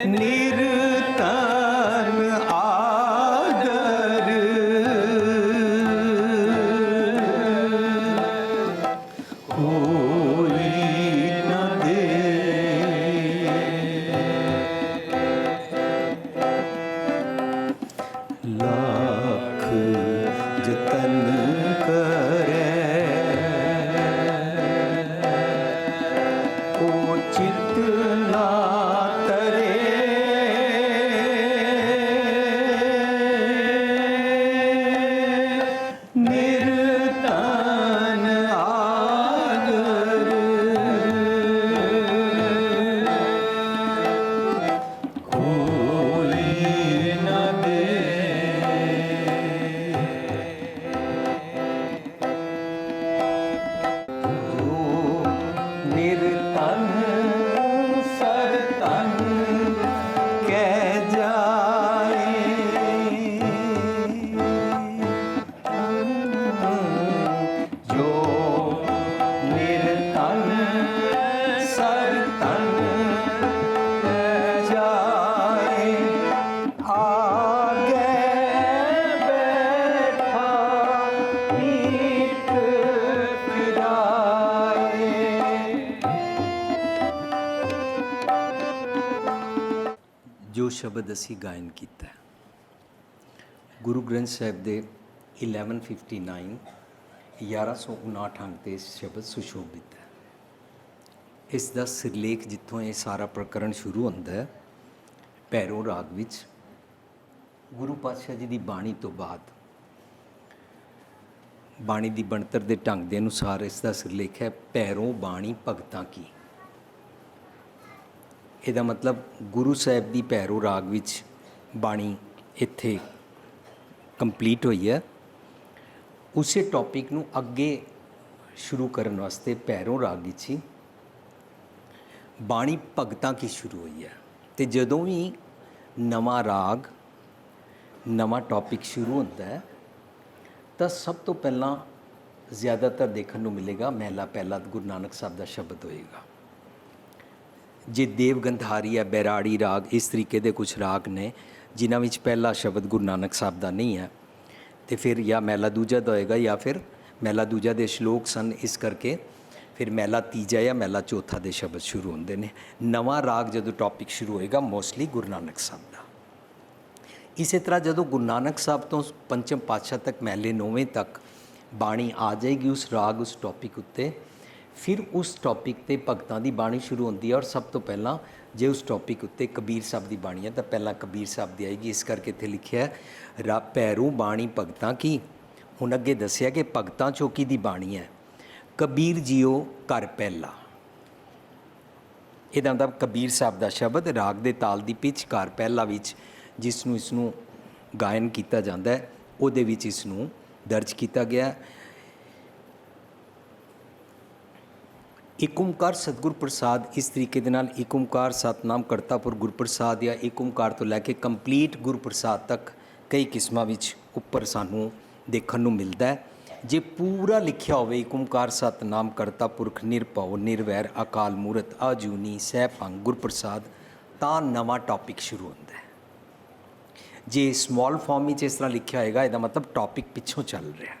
ਨਿਰਤਨ ਜੋ ਸ਼ਬਦ ਅਸੀਂ ਗਾਇਨ ਕੀਤਾ ਗੁਰੂ ਗ੍ਰੰਥ ਸਾਹਿਬ ਦੇ 1159 1159 ਅੰਕ ਤੇ ਸ਼ਬਦ ਸੁਸ਼ੋਭਿਤ ਹੈ। ਇਸ ਦਾ ਸਿਰਲੇਖ ਜਿੱਥੋਂ ਇਹ ਸਾਰਾ ਪ੍ਰਕਰਣ ਸ਼ੁਰੂ ਹੁੰਦਾ ਹੈ, ਭੈਰੋ ਰਾਗ ਵਿੱਚ, ਗੁਰੂ ਪਾਤਸ਼ਾਹ ਜੀ ਦੀ ਬਾਣੀ ਤੋਂ ਬਾਅਦ। ਬਾਣੀ ਦੀ ਬਣਤਰ ਦੇ ਢੰਗ ਦੇ ਅਨੁਸਾਰ ਇਸ ਦਾ ਸਿਰਲੇਖ ਹੈ, ਭੈਰੋ ਬਾਣੀ ਭਗਤਾਂ ਕੀ। ਇਹਦਾ ਮਤਲਬ ਗੁਰੂ ਸਾਹਿਬ ਦੀ ਭੈਰੋ ਰਾਗ ਵਿੱਚ ਬਾਣੀ ਇੱਥੇ ਕੰਪਲੀਟ ਹੋਈ ਹੈ। ਉਸੇ ਟੌਪਿਕ ਨੂੰ ਅੱਗੇ ਸ਼ੁਰੂ ਕਰਨ ਵਾਸਤੇ ਭੈਰੋ ਰਾਗ ਵਿੱਚ ਹੀ ਬਾਣੀ ਭਗਤਾਂ ਕੀ ਸ਼ੁਰੂ ਹੋਈ ਹੈ। ਤੇ ਜਦੋਂ ਵੀ ਨਵਾਂ ਰਾਗ, ਨਵਾਂ ਟੌਪਿਕ ਸ਼ੁਰੂ ਹੁੰਦਾ ਹੈ, ਤਾਂ ਸਭ ਤੋਂ ਪਹਿਲਾਂ ਜ਼ਿਆਦਾਤਰ ਦੇਖਣ ਨੂੰ ਮਿਲੇਗਾ, ਮਹਿਲਾ ਪਹਿਲਾ ਗੁਰੂ ਨਾਨਕ ਸਾਹਿਬ ਦਾ ਸ਼ਬਦ ਹੋਏਗਾ। ਜੇ ਦੇਵ ਗੰਧਾਰੀ ਹੈ, ਬੈਰਾੜੀ ਰਾਗ, ਇਸ ਤਰੀਕੇ ਦੇ ਕੁਝ ਰਾਗ ਨੇ, ਜਿਨ੍ਹਾਂ ਵਿੱਚ ਪਹਿਲਾ ਸ਼ਬਦ ਗੁਰੂ ਨਾਨਕ ਸਾਹਿਬ ਦਾ ਨਹੀਂ ਹੈ। ਤੇ ਫਿਰ ਜਾਂ ਮਹਿਲਾ ਦੂਜਾ ਦਾ ਹੋਏਗਾ ਜਾਂ ਫਿਰ ਮਹਿਲਾ ਦੂਜਾ ਦੇ ਸ਼ਲੋਕ ਸਨ, ਇਸ ਕਰਕੇ ਫਿਰ ਮਹਿਲਾ ਤੀਜਾ ਜਾਂ ਮਹਿਲਾ ਚੌਥਾ ਦੇ ਸ਼ਬਦ ਸ਼ੁਰੂ ਹੁੰਦੇ ਨੇ। ਨਵਾਂ ਰਾਗ ਜਦੋਂ ਟੌਪਿਕ ਸ਼ੁਰੂ ਹੋਏਗਾ ਮੋਸਟਲੀ ਗੁਰੂ ਨਾਨਕ ਸਾਹਿਬ ਦਾ। ਇਸੇ ਤਰ੍ਹਾਂ ਜਦੋਂ ਗੁਰੂ ਨਾਨਕ ਸਾਹਿਬ ਤੋਂ ਪੰਚਮ ਪਾਤਸ਼ਾਹ ਤੱਕ, ਮਹਿਲੇ ਨੌਵੇਂ ਤੱਕ ਬਾਣੀ ਆ ਜਾਏਗੀ, ਉਸ ਰਾਗ, ਉਸ ਟੌਪਿਕ ਉੱਤੇ ਫਿਰ ਉਸ ਟੌਪਿਕ ਤੇ ਭਗਤਾਂ ਦੀ ਬਾਣੀ ਸ਼ੁਰੂ ਹੁੰਦੀ ਹੈ ਔਰ ਸਭ ਤੋਂ ਪਹਿਲਾਂ ਜੇ ਉਸ ਟੌਪਿਕ ਉੱਤੇ ਕਬੀਰ ਸਾਹਿਬ ਦੀ ਬਾਣੀ ਹੈ ਤਾਂ ਪਹਿਲਾਂ ਕਬੀਰ ਸਾਹਿਬ ਦੀ ਆਏਗੀ। ਇਸ ਕਰਕੇ ਇੱਥੇ ਲਿਖਿਆ ਰਾ ਪੈਰੂ ਬਾਣੀ ਭਗਤਾਂ ਕੀ? ਹੁਣ ਅੱਗੇ ਦੱਸਿਆ ਕਿ ਭਗਤਾਂ ਚੋਕੀ ਦੀ ਬਾਣੀ ਹੈ? ਕਬੀਰ ਜੀਓ ਘਰ ਪਹਿਲਾ। ਇਹਦਾ ਮਤਲਬ ਕਬੀਰ ਸਾਹਿਬ ਦਾ ਸ਼ਬਦ ਰਾਗ ਦੇ ਤਾਲ ਦੀ ਪਿੱਛ ਕਰ ਪਹਿਲਾ ਵਿੱਚ ਜਿਸ ਨੂੰ ਇਸ ਨੂੰ ਗਾਇਨ ਕੀਤਾ ਜਾਂਦਾ ਹੈ, ਉਹਦੇ ਵਿੱਚ ਇਸ ਨੂੰ ਦਰਜ ਕੀਤਾ ਗਿਆ ਹੈ। ਏਕ ਸਤਿਗੁਰ ਪ੍ਰਸਾਦ ਇਸ ਤਰੀਕੇ ਦੇ ਨਾਲ ਏਕ ਓੰਕਾਰ ਸਤਨਾਮ ਕਰਤਾਪੁਰ ਗੁਰਪ੍ਰਸਾਦ ਜਾਂ ਏਕ ਓੰਕਾਰ ਤੋਂ ਲੈ ਕੇ ਕੰਪਲੀਟ ਗੁਰਪ੍ਰਸਾਦ ਤੱਕ ਕਈ ਕਿਸਮਾਂ ਵਿੱਚ ਉੱਪਰ ਸਾਨੂੰ ਦੇਖਣ ਨੂੰ ਮਿਲਦਾ ਹੈ ਜੇ ਪੂਰਾ ਲਿਖਿਆ ਹੋਵੇ ਏਕ ਓੰਕਾਰ ਸਤਨਾਮ ਕਰਤਾ ਪੁਰਖ ਨਿਰਭਉ ਨਿਰਵੈਰ ਅਕਾਲ ਮੂਰਤ ਆਜੂਨੀ ਸਹਿਭੰਗ ਗੁਰਪ੍ਰਸਾਦ ਤਾਂ ਨਵਾਂ ਟੌਪਿਕ ਸ਼ੁਰੂ ਹੁੰਦਾ ਹੈ ਜੇ ਸਮਾਲ ਫਾਰਮ ਵਿੱਚ ਇਸ ਤਰ੍ਹਾਂ ਲਿਖਿਆ ਹੋਏਗਾ, ਇਹਦਾ ਮਤਲਬ ਟੌਪਿਕ ਪਿੱਛੋਂ ਚੱਲ ਰਿਹਾ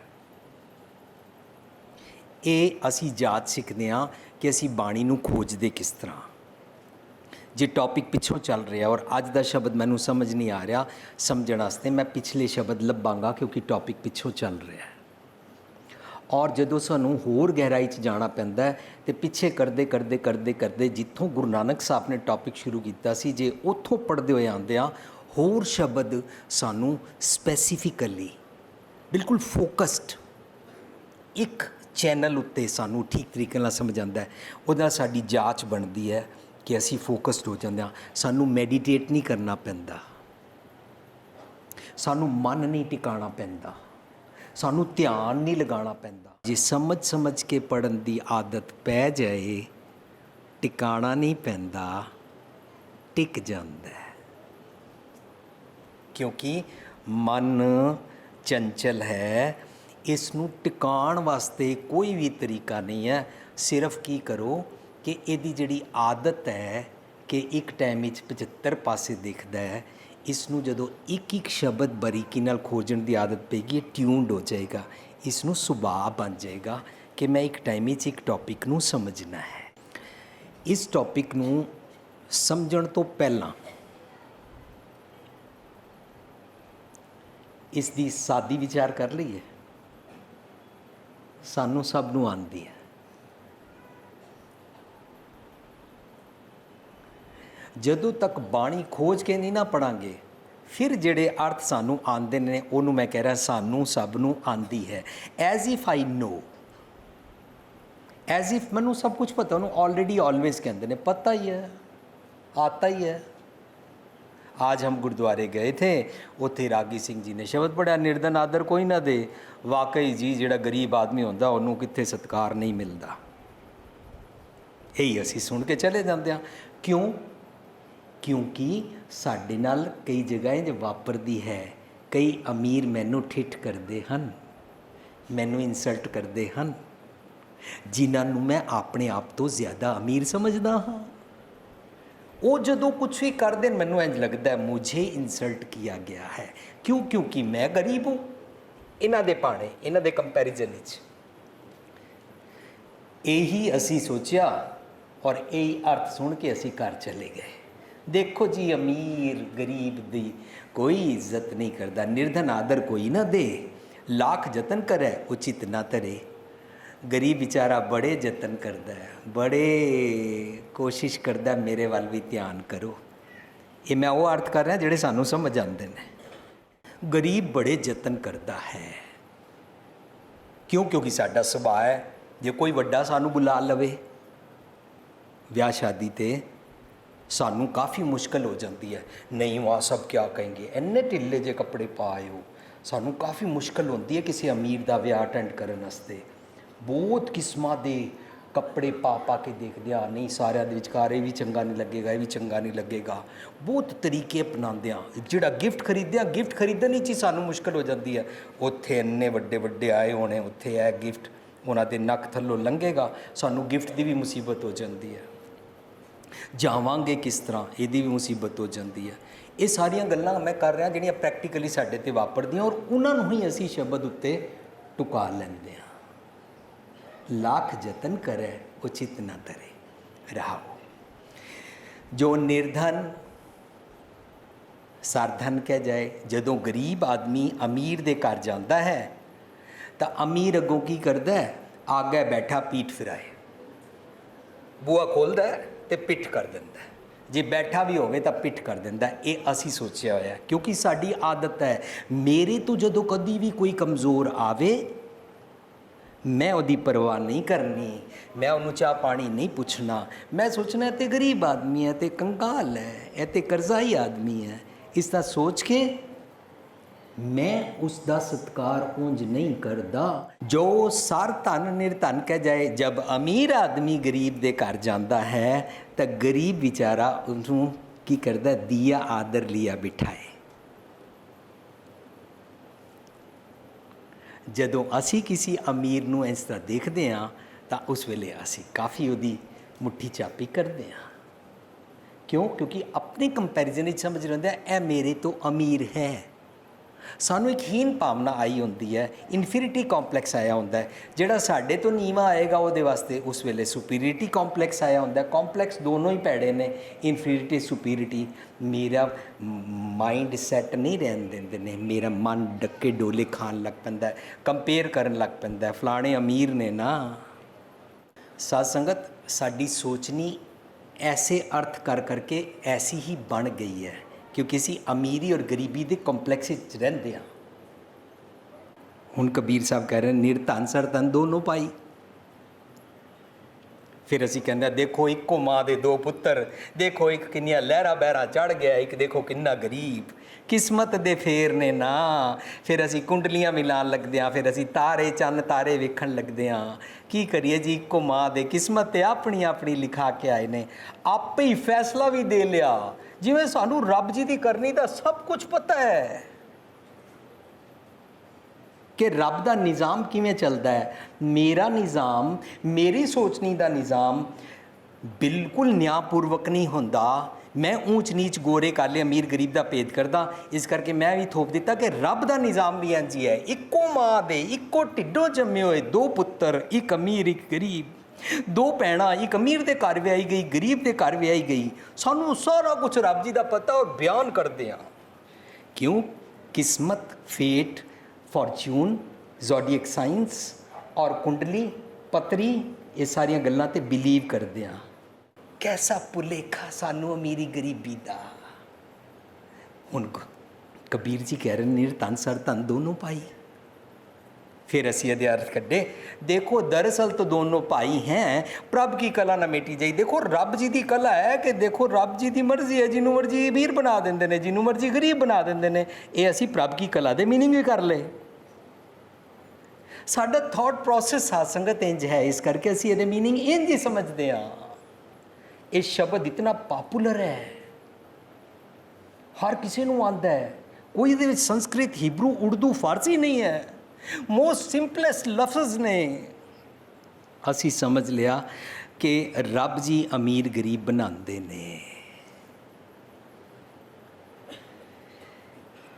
ਇਹ ਅਸੀਂ ਜਾਤ ਸਿੱਖਦੇ ਹਾਂ ਕਿ ਅਸੀਂ ਬਾਣੀ ਨੂੰ ਖੋਜਦੇ ਕਿਸ ਤਰ੍ਹਾਂ? ਜੇ ਟੌਪਿਕ ਪਿੱਛੋਂ ਚੱਲ ਰਿਹਾ ਔਰ ਅੱਜ ਦਾ ਸ਼ਬਦ ਮੈਨੂੰ ਸਮਝ ਨਹੀਂ ਆ ਰਿਹਾ, ਸਮਝਣ ਵਾਸਤੇ ਮੈਂ ਪਿਛਲੇ ਸ਼ਬਦ ਲੱਭਾਂਗਾ ਕਿਉਂਕਿ ਟੌਪਿਕ ਪਿੱਛੋਂ ਚੱਲ ਰਿਹਾ ਹੈ। ਔਰ ਜਦੋਂ ਸਾਨੂੰ ਹੋਰ ਗਹਿਰਾਈ 'ਚ ਜਾਣਾ ਪੈਂਦਾ ਹੈ, ਤੇ ਪਿੱਛੇ ਕਰਦੇ ਕਰਦੇ ਕਰਦੇ ਕਰਦੇ ਜਿੱਥੋਂ ਗੁਰੂ ਨਾਨਕ ਸਾਹਿਬ ਨੇ ਟੌਪਿਕ ਸ਼ੁਰੂ ਕੀਤਾ ਸੀ, ਜੇ ਉੱਥੋਂ ਪੜ੍ਹਦੇ ਹੋਏ ਆਉਂਦੇ ਆ ਹੋਰ ਸ਼ਬਦ ਸਾਨੂੰ ਸਪੈਸੀਫਿਕਲੀ ਬਿਲਕੁਲ ਫੋਕਸਡ ਇੱਕ ਚੈਨਲ ਉੱਤੇ ਸਾਨੂੰ ਠੀਕ ਤਰੀਕੇ ਨਾਲ ਸਮਝਾਉਂਦਾ ਹੈ। ਉਹਦੇ ਨਾਲ ਸਾਡੀ ਜਾਂਚ ਬਣਦੀ ਹੈ ਕਿ ਅਸੀਂ ਫੋਕਸਡ ਹੋ ਜਾਂਦੇ ਹਾਂ। ਸਾਨੂੰ ਮੈਡੀਟੇਟ ਨਹੀਂ ਕਰਨਾ ਪੈਂਦਾ। ਸਾਨੂੰ ਮਨ ਨਹੀਂ ਟਿਕਾਣਾ ਪੈਂਦਾ। ਸਾਨੂੰ ਧਿਆਨ ਨਹੀਂ ਲਗਾਉਣਾ ਪੈਂਦਾ। ਜੇ ਸਮਝ ਸਮਝ ਕੇ ਪੜਨ ਦੀ ਆਦਤ ਪੈ ਜਾਏ, ਟਿਕਾਣਾ ਨਹੀਂ ਪੈਂਦਾ, ਟਿਕ ਜਾਂਦਾ ਕਿਉਂਕਿ ਮਨ ਚੰਚਲ ਹੈ ਇਸ ਨੂੰ ਟਿਕਾਣ ਵਾਸਤੇ ਕੋਈ ਵੀ ਤਰੀਕਾ ਨਹੀਂ ਹੈ। ਸਿਰਫ ਕੀ ਕਰੋ ਕਿ ਇਹਦੀ ਜਿਹੜੀ ਆਦਤ ਹੈ ਕਿ ਇੱਕ ਟਾਈਮ ਵਿੱਚ 75 ਪਾਸੇ ਦਿਖਦਾ ਹੈ ਇਸ ਨੂੰ ਜਦੋਂ ਇੱਕ ਇੱਕ ਸ਼ਬਦ ਬਰੀਕੀ ਨਾਲ ਖੋਜਣ ਦੀ ਆਦਤ ਪੈਗੀ ਇਹ ਟਿਊਨਡ ਹੋ ਜਾਏਗਾ। ਇਸ ਨੂੰ ਸੁਭਾਅ ਬਣ ਜਾਏਗਾ ਕਿ ਮੈਂ ਇੱਕ ਟਾਈਮ ਵਿੱਚ ਇੱਕ ਟੌਪਿਕ ਨੂੰ ਸਮਝਣਾ ਹੈ। ਇਸ ਟੌਪਿਕ ਨੂੰ ਸਮਝਣ ਤੋਂ ਪਹਿਲਾਂ ਇਸ ਦੀ ਸਾਦੀ ਵਿਚਾਰ ਕਰ ਲਈਏ। ਸਾਨੂੰ ਸਭ ਨੂੰ ਆਉਂਦੀ ਹੈ। ਜਦੋਂ ਤੱਕ ਬਾਣੀ ਖੋਜ ਕੇ ਨਹੀਂ ਨਾ ਪੜਾਂਗੇ, ਫਿਰ ਜਿਹੜੇ ਅਰਥ ਸਾਨੂੰ ਆਉਂਦੇ ਨੇ, ਉਹਨੂੰ ਮੈਂ ਕਹਿ ਰਿਹਾ, ਸਾਨੂੰ ਸਭ ਨੂੰ ਆਂਦੀ ਹੈ। As if I know as if ਮੈਨੂੰ ਸਭ ਕੁਝ ਪਤਾ, ਉਹਨੂੰ ਆਲਰੇਡੀ ਆਲਵੇਜ਼ ਕਹਿੰਦੇ ਨੇ, ਪਤਾ ਹੀ ਹੈ, ਆਤਾ ਹੀ ਹੈ। ਅੱਜ ਹਮ ਗੁਰਦੁਆਰੇ ਗਏ ਥੇ ਉੱਥੇ ਰਾਗੀ ਸਿੰਘ ਜੀ ਨੇ ਸ਼ਬਦ ਪੜਿਆ ਨਿਰਦਨ ਆਦਰ ਕੋਈ ਨਾ ਦੇ ਵਾਕਈ ਜੀ ਜਿਹੜਾ ਗਰੀਬ ਆਦਮੀ ਹੁੰਦਾ ਉਹਨੂੰ ਕਿੱਥੇ ਸਤਕਾਰ ਨਹੀਂ ਮਿਲਦਾ ਇਹੀ ਅਸੀਂ ਸੁਣ ਕੇ ਚਲੇ ਜਾਂਦੇ ਆ ਕਿਉਂ ਕਿਉਂਕਿ ਸਾਡੇ ਨਾਲ ਕਈ ਜਗ੍ਹਾ ਇਹ ਵਾਪਰਦੀ ਹੈ ਕਈ ਅਮੀਰ ਮੈਨੂੰ ਠਿੱਠ ਕਰਦੇ ਹਨ ਮੈਨੂੰ ਇਨਸਲਟ ਕਰਦੇ ਹਨ ਜਿਨ੍ਹਾਂ ਨੂੰ ਮੈਂ ਆਪਣੇ ਆਪ ਤੋਂ ਜ਼ਿਆਦਾ ਅਮੀਰ ਸਮਝਦਾ ਹਾਂ ਉਹ ਜਦੋਂ ਕੁਝ ਵੀ ਕਰਦੇ ਨੇ, ਮੈਨੂੰ ਇੰਜ ਲੱਗਦਾ ਹੈ ਮੁਝੇ ਇਨਸਲਟ ਕੀਤਾ ਗਿਆ ਹੈ। ਕਿਉਂ? ਕਿਉਂਕਿ ਮੈਂ ਗਰੀਬ ਹੂੰ। ਇਹਨਾਂ ਦੇ ਪਾਣੇ ਇਹਨਾਂ ਦੇ ਕੰਪੈਰੀਜ਼ਨ ਵਿੱਚ। ਇਹੀ ਅਸੀਂ ਸੋਚਿਆ ਔਰ ਇਹੀ ਅਰਥ ਸੁਣ ਕੇ ਅਸੀਂ ਘਰ ਚਲੇ ਗਏ। ਦੇਖੋ ਜੀ, ਅਮੀਰ ਗਰੀਬ ਦੀ ਕੋਈ ਇੱਜ਼ਤ ਨਹੀਂ ਕਰਦਾ। ਨਿਰਧਨ ਆਦਰ ਕੋਈ ਨਾ ਦੇ। ਲੱਖ ਯਤਨ ਕਰੇ, ਉਚਿਤ ਨਾ ਤਰੇ ਗਰੀਬ ਵਿਚਾਰਾ ਬੜੇ ਯਤਨ ਕਰਦਾ ਹੈ, ਬੜੇ ਕੋਸ਼ਿਸ਼ ਕਰਦਾ ਮੇਰੇ ਵੱਲ ਵੀ ਧਿਆਨ ਕਰੋ। ਇਹ ਮੈਂ ਉਹ ਅਰਥ ਕਰ ਰਿਹਾ ਜਿਹੜੇ ਸਾਨੂੰ ਸਮਝ ਆਉਂਦੇ ਨੇ। ਗਰੀਬ ਬੜੇ ਯਤਨ ਕਰਦਾ ਹੈ। ਕਿਉਂ? ਕਿਉਂਕਿ ਸਾਡਾ ਸੁਭਾਅ ਹੈ, ਜੇ ਕੋਈ ਵੱਡਾ ਸਾਨੂੰ ਬੁਲਾ ਲਵੇ, ਵਿਆਹ ਸ਼ਾਦੀ ਤੇ ਸਾਨੂੰ ਕਾਫੀ ਮੁਸ਼ਕਲ ਹੋ ਜਾਂਦੀ ਹੈ। ਨਹੀਂ ਵਾਹ ਸਭ ਕੀ ਕਹਿੰਗੇ? ਇੰਨੇ ਢਿੱਲੇ ਜੇ ਕੱਪੜੇ ਪਾਏ ਹੋ ਸਾਨੂੰ ਕਾਫੀ ਮੁਸ਼ਕਲ ਹੁੰਦੀ ਹੈ ਕਿਸੇ ਅਮੀਰ ਦਾ ਵਿਆਹ ਅਟੈਂਡ ਕਰਨ ਵਾਸਤੇ। ਬਹੁਤ ਕਿਸਮਾਂ ਦੇ ਕੱਪੜੇ ਪਾ ਪਾ ਕੇ ਦੇਖਦੇ ਆ। ਨਹੀਂ, ਸਾਰਿਆਂ ਦੇ ਵਿਚਕਾਰ ਇਹ ਵੀ ਚੰਗਾ ਨਹੀਂ ਲੱਗੇਗਾ, ਇਹ ਵੀ ਚੰਗਾ ਨਹੀਂ ਲੱਗੇਗਾ। ਬਹੁਤ ਤਰੀਕੇ ਅਪਣਾਉਂਦੇ ਆ। ਜਿਹੜਾ ਗਿਫਟ ਖਰੀਦਿਆ ਗਿਫਟ ਖਰੀਦਣ ਵਿੱਚ ਹੀ ਸਾਨੂੰ ਮੁਸ਼ਕਲ ਹੋ ਜਾਂਦੀ ਹੈ ਉੱਥੇ ਇੰਨੇ ਵੱਡੇ ਵੱਡੇ ਆਏ ਹੋਣੇ, ਉੱਥੇ ਇਹ ਗਿਫਟ ਉਹਨਾਂ ਦੇ ਨੱਕ ਥੱਲੋਂ ਲੰਘੇਗਾ। ਸਾਨੂੰ ਗਿਫਟ ਦੀ ਵੀ ਮੁਸੀਬਤ ਹੋ ਜਾਂਦੀ ਹੈ ਜਾਵਾਂਗੇ ਕਿਸ ਤਰ੍ਹਾਂ? ਇਹਦੀ ਵੀ ਮੁਸੀਬਤ ਹੋ ਜਾਂਦੀ ਹੈ ਇਹ ਸਾਰੀਆਂ ਗੱਲਾਂ ਮੈਂ ਕਰ ਰਿਹਾ ਜਿਹੜੀਆਂ ਪ੍ਰੈਕਟੀਕਲੀ ਸਾਡੇ ਤੇ ਵਾਪਰਦੀਆਂ ਔਰ ਉਹਨਾਂ ਨੂੰ ਹੀ ਅਸੀਂ ਸ਼ਬਦ ਉੱਤੇ ਟੁਕਾ ਲੈਂਦੇ ਹਾਂ ਲੱਖ ਯਤਨ ਕਰੇ ਉਚਿਤ ਨਾ ਤਰੇ ਰਹਾਓ ਜੋ ਨਿਰਧਨ ਸਰਧਨ ਕਹਿ ਜਾਏ ਜਦੋਂ ਗਰੀਬ ਆਦਮੀ ਅਮੀਰ ਦੇ ਘਰ ਜਾਂਦਾ ਹੈ ਤਾਂ ਅਮੀਰ ਅੱਗੋਂ ਕੀ ਕਰਦਾ ਹੈ ਆਗੇ ਬੈਠਾ ਪੀਠ ਫਿਰਾਏ ਬੂਆ ਖੋਲਦਾ ਹੈ ਤੇ ਪਿੱਠ ਕਰ ਦਿੰਦਾ ਜੇ ਬੈਠਾ ਵੀ ਹੋਵੇ ਤਾਂ ਪਿੱਠ ਕਰ ਦਿੰਦਾ ਇਹ ਅਸੀਂ ਸੋਚਿਆ ਹੋਇਆ ਕਿਉਂਕਿ ਸਾਡੀ ਆਦਤ ਹੈ ਮੇਰੇ ਤੋਂ ਜਦੋਂ ਕਦੀ ਵੀ ਕੋਈ ਕਮਜ਼ੋਰ ਆਵੇ ਮੈਂ ਉਹਦੀ ਪਰਵਾਹ ਨਹੀਂ ਕਰਨੀ, ਮੈਂ ਉਹਨੂੰ ਚਾਹ ਪਾਣੀ ਨਹੀਂ ਪੁੱਛਣਾ। ਮੈਂ ਸੋਚਣਾ, ਇਹ ਤੇ ਗਰੀਬ ਆਦਮੀ ਹੈ ਤੇ ਕੰਗਾਲ ਹੈ, ਇਹ ਤੇ ਕਰਜ਼ਾਈ ਆਦਮੀ ਹੈ। ਇਸ ਦਾ ਸੋਚ ਕੇ ਮੈਂ ਉਸ ਦਾ ਸਤਕਾਰ ਉਂਝ ਨਹੀਂ ਕਰਦਾ, ਜੋ ਸਾਰ ਧਨ ਨਿਰਧਨ ਕਹਿ ਜਾਏ ਜਦ ਅਮੀਰ ਆਦਮੀ ਗਰੀਬ ਦੇ ਘਰ ਜਾਂਦਾ ਹੈ, ਤਾਂ ਗਰੀਬ ਵਿਚਾਰਾ ਉਸਨੂੰ ਕੀ ਕਰਦਾ, ਦੀਆ ਆਦਰ ਲਿਆ ਬਿਠਾਏ। ਜਦੋਂ ਅਸੀਂ ਕਿਸੇ ਅਮੀਰ ਨੂੰ ਇਸ ਤਰ੍ਹਾਂ ਦੇਖਦੇ ਹਾਂ, ਤਾਂ ਉਸ ਵੇਲੇ ਅਸੀਂ ਕਾਫੀ ਉਹਦੀ ਮੁੱਠੀ ਚਾਪੀ ਕਰਦੇ ਹਾਂ। ਕਿਉਂ? ਕਿਉਂਕਿ ਆਪਣੇ ਕੰਪੈਰੀਜ਼ਨ ਵਿੱਚ ਸਮਝ ਰਹਿੰਦੇ ਇਹ ਮੇਰੇ ਤੋਂ ਅਮੀਰ ਹੈ। ਸਾਨੂੰ ਇੱਕ ਹੀਨ ਭਾਵਨਾ ਆਈ ਹੁੰਦੀ ਹੈ ਇਨਫੀਰੀਟੀ ਕੰਪਲੈਕਸ ਆਇਆ ਹੁੰਦਾ ਹੈ। ਜਿਹੜਾ ਸਾਡੇ ਤੋਂ ਨੀਵਾ ਆਏਗਾ, ਉਹਦੇ ਵਾਸਤੇ ਉਸ ਵੇਲੇ ਸੁਪੀਰੀਅਰਿਟੀ ਕੰਪਲੈਕਸ ਆਇਆ ਹੁੰਦਾ ਕੰਪਲੈਕਸ ਦੋਨੋਂ ਹੀ ਪੈੜੇ ਨੇ। ਇਨਫੀਰੀਟੀ ਸੁਪੀਰੀਟੀ ਮੇਰਾ ਮਾਈਂਡ ਸੈੱਟ ਨਹੀਂ ਰਹਿਣ ਦਿੰਦੇ ਨੇ। ਮੇਰਾ ਮਨ ਡੱਕੇ ਡੋਲੇ ਖਾਣ ਲੱਗ ਪੈਂਦਾ ਕੰਪੇਅਰ ਕਰਨ ਲੱਗ ਪੈਂਦਾ ਫਲਾਣੇ ਅਮੀਰ ਨੇ ਨਾ, ਸਾਧ ਸੰਗਤ, ਸਾਡੀ ਸੋਚਣੀ ਐਸੇ ਅਰਥ ਕਰ ਕਰਕੇ ਐਸੀ ਹੀ ਬਣ ਗਈ ਹੈ। ਕਿਉਂਕਿ ਅਸੀਂ ਅਮੀਰੀ ਔਰ ਗਰੀਬੀ ਦੇ ਕੰਪਲੈਕਸ ਵਿੱਚ ਰਹਿੰਦੇ ਹਾਂ। ਹੁਣ ਕਬੀਰ ਸਾਹਿਬ ਕਹਿ ਰਹੇ ਨਿਰਧਨ ਸਰਧਨ ਦੋਨੋਂ ਪਾਈ। ਫਿਰ ਅਸੀਂ ਕਹਿੰਦੇ ਦੇਖੋ, ਇੱਕੋ ਮਾਂ ਦੇ ਦੋ ਪੁੱਤਰ, ਦੇਖੋ, ਇੱਕ ਕਿੰਨੀਆਂ ਲਹਿਰਾ ਬਹਿਰਾ ਚੜ ਗਿਆ, ਇੱਕ ਦੇਖੋ ਕਿੰਨਾ ਗਰੀਬ। ਕਿਸਮਤ ਦੇ ਫੇਰ ਨੇ ਨਾ। ਫਿਰ ਅਸੀਂ ਕੁੰਡਲੀਆਂ ਮਿਲਾਣ ਲੱਗਦੇ ਹਾਂ, ਫਿਰ ਅਸੀਂ ਤਾਰੇ ਚੰਨ ਤਾਰੇ ਵੇਖਣ ਲੱਗਦੇ ਹਾਂ। ਕੀ ਕਰੀਏ ਜੀ, ਇੱਕੋ ਮਾਂ ਦੇ ਕਿਸਮਤ ਤੇ ਆਪਣੀ ਆਪਣੀ ਲਿਖਾ ਕੇ ਆਏ ਨੇ। ਆਪੇ ਹੀ ਫੈਸਲਾ ਵੀ ਦੇ ਲਿਆ। ਜਿਵੇਂ ਸਾਨੂੰ ਰੱਬ ਜੀ ਦੀ ਕਰਨੀ ਦਾ ਸਭ ਕੁਝ ਪਤਾ ਹੈ ਕਿ ਰੱਬ ਦਾ ਨਿਜ਼ਾਮ ਕਿਵੇਂ ਚੱਲਦਾ ਹੈ। ਮੇਰਾ ਨਿਜ਼ਾਮ, ਮੇਰੀ ਸੋਚਣੀ ਦਾ ਨਿਜ਼ਾਮ ਬਿਲਕੁਲ ਨਿਆਂਪੂਰਵਕ ਨਹੀਂ ਹੁੰਦਾ। ਮੈਂ ਉੱਚ ਨੀਚ ਗੋਰੇ ਕਾਲੇ ਅਮੀਰ ਗਰੀਬ ਦਾ ਭੇਦ ਕਰਦਾ। ਇਸ ਕਰਕੇ ਮੈਂ ਵੀ ਥੋਪ ਦਿੱਤਾ ਕਿ ਰੱਬ ਦਾ ਨਿਜ਼ਾਮ ਵੀ ਇੰਝ ਹੀ ਹੈ। ਇੱਕੋ ਮਾਂ ਦੇ, ਇੱਕੋ ਢਿੱਡੋਂ ਜੰਮੇ ਹੋਏ ਦੋ ਪੁੱਤਰ, ਇੱਕ ਅਮੀਰ, ਇੱਕ ਗਰੀਬ। ਦੋ ਭੈਣਾਂ, ਇੱਕ ਅਮੀਰ ਦੇ ਘਰ ਵਿਆਹੀ ਗਈ, ਗਰੀਬ ਦੇ ਘਰ ਵਿਆਹੀ ਗਈ। ਸਾਨੂੰ ਸਾਰਾ ਕੁਝ ਰੱਬ ਜੀ ਦਾ ਪਤਾ ਔਰ ਬਿਆਨ ਕਰਦੇ ਆ ਕਿਉਂ? ਕਿਸਮਤ, ਫੇਟ ਫੋਰਚੂਨ ਜ਼ੋਡੀਅਕ ਸਾਇੰਸ ਔਰ ਕੁੰਡਲੀ, ਪਤਰੀ, ਇਹ ਸਾਰੀਆਂ ਗੱਲਾਂ ਤੇ ਬਿਲੀਵ ਕਰਦੇ ਆ ਕੈਸਾ ਭੁਲੇਖਾ ਸਾਨੂੰ ਅਮੀਰੀ ਗਰੀਬੀ ਦਾ। ਹੁਣ ਕਬੀਰ ਜੀ ਕਹਿ ਰਹੇ ਨੇ ਨਿਰਤਨ ਸਰ ਤਨ ਦੋਨੋਂ ਭਾਈ। ਫਿਰ ਅਸੀਂ ਇਹਦੇ ਅਰਥ ਕੱਢੇ। ਦੇਖੋ, ਦਰਅਸਲ ਤੋਂ ਦੋਨੋਂ ਭਾਈ ਹੈ। ਪ੍ਰਭ ਕੀ ਕਲਾ ਨਾ ਮੇਟੀ ਜਾਈ। ਦੇਖੋ, ਰੱਬ ਜੀ ਦੀ ਕਲਾ ਹੈ ਕਿ ਦੇਖੋ, ਰੱਬ ਜੀ ਦੀ ਮਰਜ਼ੀ ਹੈ। ਜਿਹਨੂੰ ਮਰਜ਼ੀ ਅਮੀਰ ਬਣਾ ਦਿੰਦੇ ਨੇ, ਜਿਹਨੂੰ ਮਰਜ਼ੀ ਗਰੀਬ ਬਣਾ ਦਿੰਦੇ ਨੇ। ਇਹ ਅਸੀਂ ਪ੍ਰਭ ਕੀ ਕਲਾ ਦੇ ਮੀਨਿੰਗ ਵੀ ਕਰ ਲਏ। ਸਾਡਾ ਥਾਟ ਪ੍ਰੋਸੈਸ ਸਾਧ ਸੰਗਤ ਇੰਜ ਹੈ। ਇਸ ਕਰਕੇ ਅਸੀਂ ਇਹਦੇ ਮੀਨਿੰਗ ਇੰਜ ਹੀ ਸਮਝਦੇ ਹਾਂ। ਇਹ ਸ਼ਬਦ ਇਤਨਾ ਪਪੂਲਰ ਹੈ। ਹਰ ਕਿਸੇ ਨੂੰ ਆਉਂਦਾ ਹੈ। ਕੋਈ ਇਹਦੇ ਵਿੱਚ ਸੰਸਕ੍ਰਿਤ ਹੀਬਰੂ ਉਰਦੂ ਫਾਰਸੀ ਨਹੀਂ ਹੈ। ਮੋਸਟ ਸਿੰਪਲੈਸਟ ਲਫ਼ਜ਼ ਨੇ। ਅਸੀਂ ਸਮਝ ਲਿਆ ਕਿ ਰੱਬ ਜੀ ਅਮੀਰ ਗਰੀਬ ਬਣਾਉਂਦੇ ਨੇ।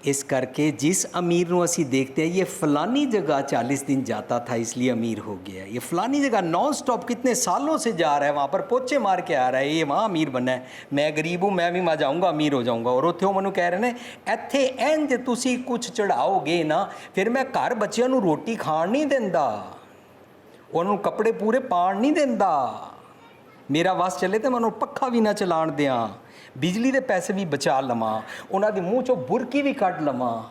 इस करके जिस अमीर ਨੂੰ ਅਸੀਂ देखते हैं ये फलानी जगह 40 दिन जाता था इसलिए अमीर हो गया ये फलानी जगह नॉन स्टॉप कितने सालों से जा रहा है वहाँ पर पोचे मार के आ रहा है ये वहाँ अमीर बनना है मैं गरीब हूँ मैं भी वहाँ जाऊँगा अमीर हो जाऊँगा और ਉੱਥੇ ਉਹ ਮੈਨੂੰ ਕਹਿ ਰਹੇ ਨੇ ਇੱਥੇ ਇੰਜ ਤੁਸੀਂ ਕੁਝ ਚੜਾਓਗੇ ਨਾ ਫਿਰ ਮੈਂ ਘਰ ਬੱਚਿਆਂ ਨੂੰ ਰੋਟੀ ਖਾਣ ਨਹੀਂ ਦਿੰਦਾ ਉਹਨਾਂ ਨੂੰ ਕੱਪੜੇ ਪੂਰੇ ਪਾਣ ਨਹੀਂ ਦਿੰਦਾ ਮੇਰਾ ਵਸ ਚੱਲੇ ਤੇ ਮੈਂ ਉਹਨੂੰ ਪੱਖਾ ਵੀ ਨਾ ਚਲਾਣ ਦਿਆਂ ਬਿਜਲੀ ਦੇ ਪੈਸੇ ਵੀ ਬਚਾ ਲਵਾਂ, ਉਹਨਾਂ ਦੇ ਮੂੰਹ ਚੋਂ ਬੁਰਕੀ ਵੀ ਕੱਢ ਲਵਾਂ,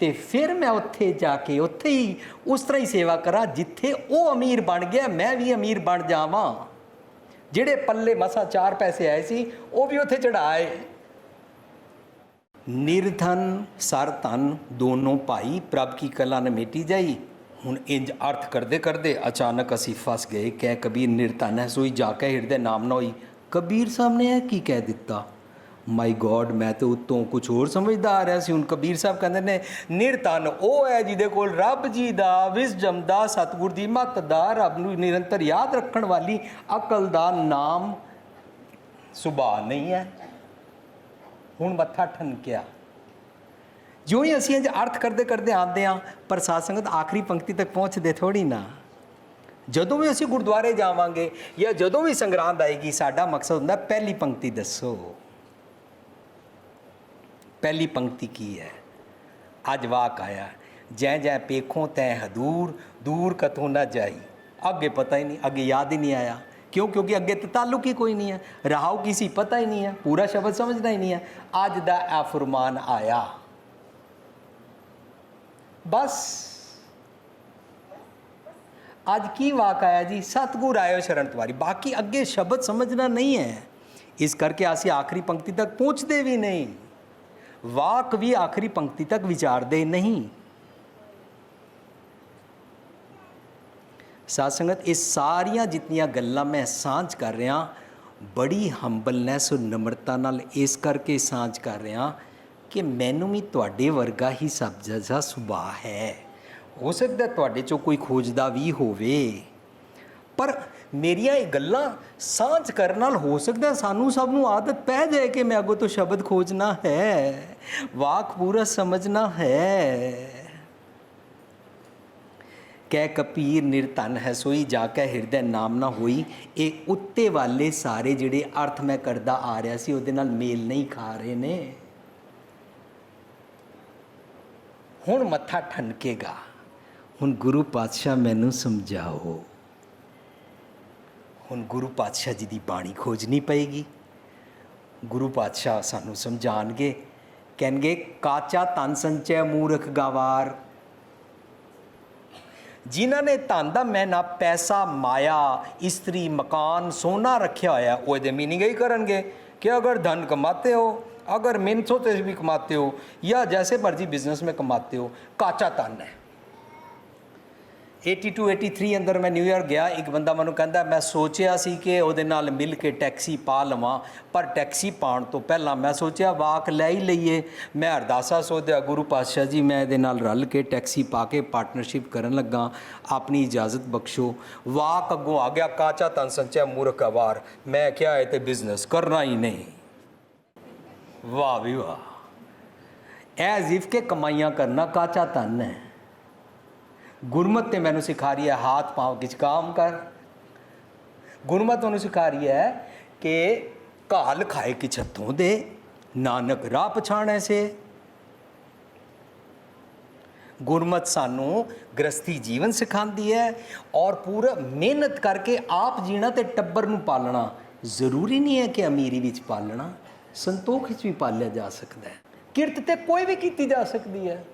ਤੇ ਫਿਰ ਮੈਂ ਉੱਥੇ ਜਾ ਕੇ ਉੱਥੇ ਹੀ ਉਸ ਤਰ੍ਹਾਂ ਹੀ ਸੇਵਾ ਕਰਾਂ ਜਿੱਥੇ ਉਹ ਅਮੀਰ ਬਣ ਗਿਆ, ਮੈਂ ਵੀ ਅਮੀਰ ਬਣ ਜਾਵਾਂ। ਜਿਹੜੇ ਪੱਲੇ ਮਸਾ ਚਾਰ ਪੈਸੇ ਆਏ ਸੀ, ਉਹ ਵੀ ਉੱਥੇ ਚੜਾਏ ਨਿਰਧਨ ਸਰ ਧਨ ਦੋਨੋਂ ਭਾਈ ਪ੍ਰਭ ਕੀ ਕਲਾ ਨ ਮੇਟੀ ਜਾਈ। ਹੁਣ ਇੰਜ ਅਰਥ ਕਰਦੇ ਕਰਦੇ ਅਚਾਨਕ ਅਸੀਂ ਫਸ ਗਏ, ਕਹਿ ਕਬੀਰ ਨਿਰਧਨ ਹੈ ਸੋਈ ਜਾ ਕੇ ਹਿਰਦੇ ਨਾਮ ਨਾ ਹੋਈ ਕਬੀਰ ਸਾਹਿਬ ਨੇ ਇਹ ਕੀ ਕਹਿ ਦਿੱਤਾ? ਮਾਈ ਗੋਡ ਮੈਂ ਤੇ ਉਤੋਂ ਕੁਝ ਹੋਰ ਸਮਝਦਾ ਆ ਰਿਹਾ ਸੀ। ਹੁਣ ਕਬੀਰ ਸਾਹਿਬ ਕਹਿੰਦੇ ਨੇ ਨਿਰਧਨ ਉਹ ਹੈ ਜਿਹਦੇ ਕੋਲ ਰੱਬ ਜੀ ਦਾ ਵਿਜ਼ਡਮ ਦਾ, ਸਤਿਗੁਰ ਦੀ ਮੱਤ ਦਾ, ਰੱਬ ਨੂੰ ਨਿਰੰਤਰ ਯਾਦ ਰੱਖਣ ਵਾਲੀ ਅਕਲ ਦਾ ਨਾਮ ਸੁਭਾਅ ਨਹੀਂ ਹੈ। ਹੁਣ ਮੱਥਾ ਠਨਕਿਆ। ਜਿਉਂ ਹੀ ਅਸੀਂ ਅੱਜ ਅਰਥ ਕਰਦੇ ਕਰਦੇ ਆਉਂਦੇ ਆ ਪਰ ਸਾਧ ਸੰਗਤ ਆਖਰੀ ਪੰਕਤੀ ਤੱਕ ਪਹੁੰਚਦੇ ਥੋੜੀ ਨਾ। ਜਦੋਂ ਵੀ ਅਸੀਂ ਗੁਰਦੁਆਰੇ ਜਾਵਾਂਗੇ ਜਾਂ ਜਦੋਂ ਵੀ ਸੰਗਰਾਂਦ ਆਏਗੀ, ਸਾਡਾ ਮਕਸਦ ਹੁੰਦਾ ਪਹਿਲੀ ਪੰਕਤੀ ਦੱਸੋ। ਪਹਿਲੀ ਪੰਕਤੀ ਕੀ ਹੈ? ਅੱਜ ਵਾਕ ਆਇਆ, ਜੈ ਜੈ ਪੇਖੋਂ ਤੈ ਹਦੂਰ, ਦੂਰ ਕਥੋਂ ਨਾ ਜਾਈ। ਅੱਗੇ ਪਤਾ ਹੀ ਨਹੀਂ, ਅੱਗੇ ਯਾਦ ਹੀ ਨਹੀਂ ਆਇਆ। ਕਿਉਂ? ਕਿਉਂਕਿ ਅੱਗੇ ਤਾਂ ਤਾਲੁਕ ਹੀ ਕੋਈ ਨਹੀਂ ਹੈ। ਰਹਾਉ ਕਿਸੇ ਪਤਾ ਹੀ ਨਹੀਂ ਹੈ। ਪੂਰਾ ਸ਼ਬਦ ਸਮਝਦਾ ਹੀ ਨਹੀਂ ਹੈ। ਅੱਜ ਦਾ ਇਹ ਫਰਮਾਨ ਆਇਆ। ਬਸ। ਅੱਜ ਕੀ ਵਾਕ ਆਇਆ ਜੀ? ਸਤਗੁਰ ਆਇਓ ਸ਼ਰਨ ਤੁਹਾਰੀ ਬਾਕੀ ਅੱਗੇ ਸ਼ਬਦ ਸਮਝਣਾ ਨਹੀਂ ਹੈ। ਇਸ ਕਰਕੇ ਅਸੀਂ ਆਖਰੀ ਪੰਕਤੀ ਤੱਕ ਪਹੁੰਚਦੇ ਵੀ ਨਹੀਂ। ਵਾਕ ਵੀ ਆਖਰੀ ਪੰਕਤੀ ਤੱਕ ਵਿਚਾਰਦੇ ਨਹੀਂ। ਸਾਧ ਸੰਗਤ ਇਹ ਸਾਰੀਆਂ ਜਿਤਨੀਆਂ ਗੱਲਾਂ ਮੈਂ ਸਾਂਝ ਕਰ ਰਿਹਾ, ਬੜੀ ਹੰਬਲਨੈਸ ਔਰ ਨਮਰਤਾ ਨਾਲ ਇਸ ਕਰਕੇ ਸਾਂਝ ਕਰ ਰਿਹਾ ਕਿ ਮੈਨੂੰ ਵੀ ਤੁਹਾਡੇ ਵਰਗਾ ਹੀ ਸਬਜ਼ਾ ਜਜ਼ਾ ਸੁਭਾਅ ਹੈ। ਹੋ ਸਕਦਾ ਤੁਹਾਡੇ ਚੋਂ ਕੋਈ ਖੋਜਦਾ ਵੀ ਹੋਵੇ। ਪਰ ਮੇਰੀਆਂ ਇਹ ਗੱਲਾਂ ਸਾਂਝ ਕਰਨ ਨਾਲ ਹੋ ਸਕਦਾ ਸਾਨੂੰ ਸਭ ਨੂੰ ਆਦਤ ਪੈ ਜਾਏ ਕਿ ਮੈਂ ਅੱਗੋਂ ਤੋਂ ਸ਼ਬਦ ਖੋਜਣਾ ਹੈ, ਵਾਕ ਪੂਰਾ ਸਮਝਣਾ ਹੈ। ਕਹਿ ਕਪੀਰ ਨਿਰਤਨ ਹੈ ਸੋਈ, ਜਾ ਕੇ ਹਿਰਦੈ ਨਾਮ ਨਾ ਹੋਈ। ਇਹ ਉੱਤੇ ਵਾਲੇ ਸਾਰੇ ਜਿਹੜੇ ਅਰਥ ਮੈਂ ਕਰਦਾ ਆ ਰਿਹਾ ਸੀ, ਉਹਦੇ ਨਾਲ ਮੇਲ ਨਹੀਂ ਖਾ ਰਹੇ ਨੇ। ਹੁਣ ਮੱਥਾ ਠਨਕੇਗਾ। ਹੁਣ ਗੁਰੂ ਪਾਤਸ਼ਾਹ ਮੈਨੂੰ ਸਮਝਾਓ ਹੁਣ ਗੁਰੂ ਪਾਤਸ਼ਾਹ ਜੀ ਦੀ ਬਾਣੀ ਖੋਜਣੀ ਪਏਗੀ ਗੁਰੂ ਪਾਤਸ਼ਾਹ ਸਾਨੂੰ ਸਮਝਾਣਗੇ ਕਹਿਣਗੇ ਕਾਚਾ ਤਨ ਸੰਚੈ ਮੂਰਖ ਗਵਾਰ ਜਿਨ੍ਹਾਂ ਨੇ ਧਨ ਦਾ ਮੈਨਾ ਪੈਸਾ ਮਾਇਆ ਇਸਤਰੀ ਮਕਾਨ ਸੋਨਾ ਰੱਖਿਆ ਹੋਇਆ ਉਹ ਇਹਦੇ ਮੀਨਿੰਗ ਹੀ ਕਰਨਗੇ ਕਿ ਅਗਰ ਧਨ ਕਮਾਤੇ ਹੋ अगर मिनटों से भी कमाते हो या जैसे मर्जी बिजनेस में कमाते हो काचा तन है 82 83 ਅੰਦਰ ਮੈਂ ਨਿਊਯਾਰਕ ਗਿਆ, ਇੱਕ ਬੰਦਾ ਮੈਨੂੰ ਕਹਿੰਦਾ, ਮੈਂ ਸੋਚਿਆ ਸੀ ਕਿ ਉਹਦੇ ਨਾਲ ਮਿਲ ਕੇ ਟੈਕਸੀ ਪਾ ਲਵਾਂ, ਪਰ ਟੈਕਸੀ ਪਾਉਣ ਤੋਂ ਪਹਿਲਾਂ ਮੈਂ ਸੋਚਿਆ, ਵਾਕ ਲੈ ਹੀ ਲਈਏ। ਮੈਂ ਅਰਦਾਸਾ ਸੋਧਿਆ, ਗੁਰੂ ਪਾਤਸ਼ਾਹ ਜੀ, ਮੈਂ ਇਹਦੇ ਨਾਲ ਰਲ ਕੇ ਟੈਕਸੀ ਪਾ ਕੇ ਪਾਰਟਨਰਸ਼ਿਪ ਕਰਨ ਲੱਗਾ, ਆਪਣੀ ਇਜਾਜ਼ਤ ਬਖਸ਼ੋ। ਵਾਕ ਅੱਗੋਂ ਆ ਗਿਆ, ਕਾਚਾ ਤਨ ਸੰਚੈ ਮੂਰਖ ਅਵਾਰ। ਮੈਂ ਕਿਹਾ, ਇਹ ਤੇ ਬਿਜ਼ਨਸ ਕਰਨਾ ਹੀ ਨਹੀਂ। ਵਾਹ ਵੀ ਵਾਹ। ਐਜ਼ ਇਫ ਕੇ ਕਮਾਈਆਂ ਕਰਨਾ ਕਾਚਾ ਤਨ ਹੈ। ਗੁਰਮਤ ਤੇ ਮੈਨੂੰ ਸਿਖਾ ਰਹੀ ਹੈ, ਹੱਥ ਪਾਉ ਕਿਛ ਕੰਮ ਕਰ। ਗੁਰਮਤ ਉਹਨੂੰ ਸਿਖਾ ਰਹੀ ਹੈ ਕਿ ਘਾਲ ਖਾਏ ਕਿ ਹੱਥੋਂ ਦੇ, ਨਾਨਕ ਰਾਹ ਪਛਾਣੈ ਸੇ। ਗੁਰਮਤ ਸਾਨੂੰ ਗ੍ਰਸਤੀ ਜੀਵਨ ਸਿਖਾਉਂਦੀ ਹੈ ਔਰ ਪੂਰਾ ਮਿਹਨਤ ਕਰਕੇ ਆਪ ਜੀਣਾ ਤੇ ਟੱਬਰ ਨੂੰ ਪਾਲਣਾ ਜ਼ਰੂਰੀ ਨਹੀਂ ਹੈ ਕਿ ਅਮੀਰੀ ਵਿੱਚ ਪਾਲਣਾ, ਸੰਤੋਖ ਵਿੱਚ ਵੀ ਪਾਲਿਆ ਜਾ ਸਕਦਾ ਹੈ। ਕਿਰਤ ਤੇ ਕੋਈ ਵੀ ਕੀਤੀ ਜਾ ਸਕਦੀ ਹੈ।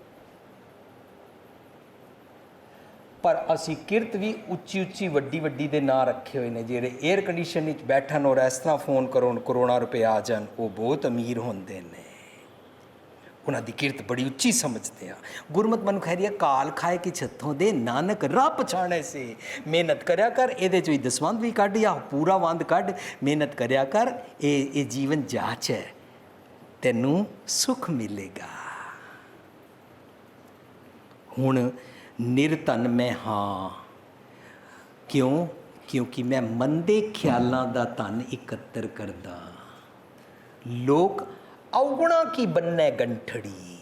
ਪਰ ਅਸੀਂ ਕਿਰਤ ਵੀ ਉੱਚੀ ਉੱਚੀ ਵੱਡੀ ਵੱਡੀ ਦੇ ਨਾਂ ਰੱਖੇ ਹੋਏ ਨੇ, ਜਿਹੜੇ 에ਅਰ ਕੰਡੀਸ਼ਨ ਵਿੱਚ ਬੈਠਣ ਔਰ ਇਸ ਤਰ੍ਹਾਂ ਫੋਨ ਕਰੋਣ ਕਰੋੜਾਂ ਰੁਪਏ ਆ ਜਾਣ, ਉਹ ਬਹੁਤ ਅਮੀਰ ਹੁੰਦੇ ਨੇ। ਉਹਨਾਂ ਦੀ ਕਿਰਤ ਬੜੀ ਉੱਚੀ ਸਮਝਦੇ ਆ। ਗੁਰਮਤ ਮਨੁ ਖੈਰੀ ਹੈ ਕਾਲ ਖਾਏ ਕਿ ਛੱਥੋਂ ਦੇ ਨਾਨਕ ਰਾਹ ਪਛਾਣੇ ਸੇ। ਮਿਹਨਤ ਕਰਿਆ ਕਰ, ਇਹਦੇ ਚੋਂ ਹੀ ਦਸਵੰਦ ਵੀ ਕੱਢ ਜਾਂ ਪੂਰਾ ਵੰਦ ਕੱਢ। ਮਿਹਨਤ ਕਰਿਆ ਕਰ, ਇਹ ਇਹ ਜੀਵਨ ਜਾਚ ਹੈ। ਤੈਨੂੰ ਸੁਖ ਮਿਲੇਗਾ। ਹੁਣ ਨਿਰਧਨ ਮੈਂ ਹਾਂ। ਕਿਉਂ? ਕਿਉਂਕਿ ਮੈਂ ਮੰਦੇ ਖਿਆਲਾਂ ਦਾ ਧਨ ਇਕੱਤਰ ਕਰਦਾ। ਲੋਕ ਔਗੁਣਾ ਕੀ ਬੰਨੇ ਗੰਠੜੀ?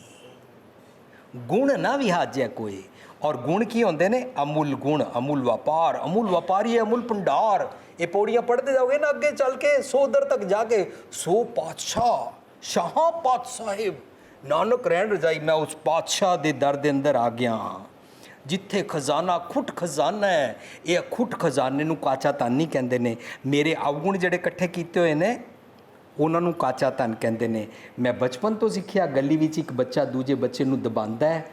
ਗੁਣ ਨਾ ਵਿਹਾਜੈ ਕੋਈ। ਔਰ ਗੁਣ ਕੀ ਹੁੰਦੇ ਨੇ? ਅਮੁੱਲ ਗੁਣ, ਅਮੁੱਲ ਵਪਾਰ, ਅਮੁੱਲ ਵਪਾਰੀ, ਅਮੁੱਲ ਭੰਡਾਰ। ਇਹ ਪੌੜੀਆਂ ਪੜ੍ਹਦੇ ਜਾਓਗੇ ਨਾ ਅੱਗੇ ਚੱਲ ਕੇ ਸੌ ਦਰ ਤੱਕ ਜਾ ਕੇ, ਸੋ ਪਾਤਸ਼ਾਹ, ਸ਼ਾਹਾਂ ਪਾਤ ਸਾਹਿਬ ਨਾਨਕ ਰਹਿਣ ਰਜਾਈ, ਮੈਂ ਉਸ ਪਾਤਸ਼ਾਹ ਦੇ ਦਰ ਦੇ ਅੰਦਰ ਆ ਗਿਆ ਹਾਂ। ਜਿੱਥੇ ਖਜ਼ਾਨਾ ਖੁੱਟ ਖਜ਼ਾਨਾ ਹੈ, ਇਹ ਖੁੱਟ ਖਜ਼ਾਨੇ ਨੂੰ ਕਾਚਾ ਧਨ ਨਹੀਂ ਕਹਿੰਦੇ ਨੇ। ਮੇਰੇ ਅਵਗੁਣ ਜਿਹੜੇ ਇਕੱਠੇ ਕੀਤੇ ਹੋਏ ਨੇ, ਉਹਨਾਂ ਨੂੰ ਕਾਚਾ ਧਨ ਕਹਿੰਦੇ ਨੇ। ਮੈਂ ਬਚਪਨ ਤੋਂ ਸਿੱਖਿਆ, ਗਲੀ ਵਿੱਚ ਇੱਕ ਬੱਚਾ ਦੂਜੇ ਬੱਚੇ ਨੂੰ ਦਬਾਉਂਦਾ ਹੈ।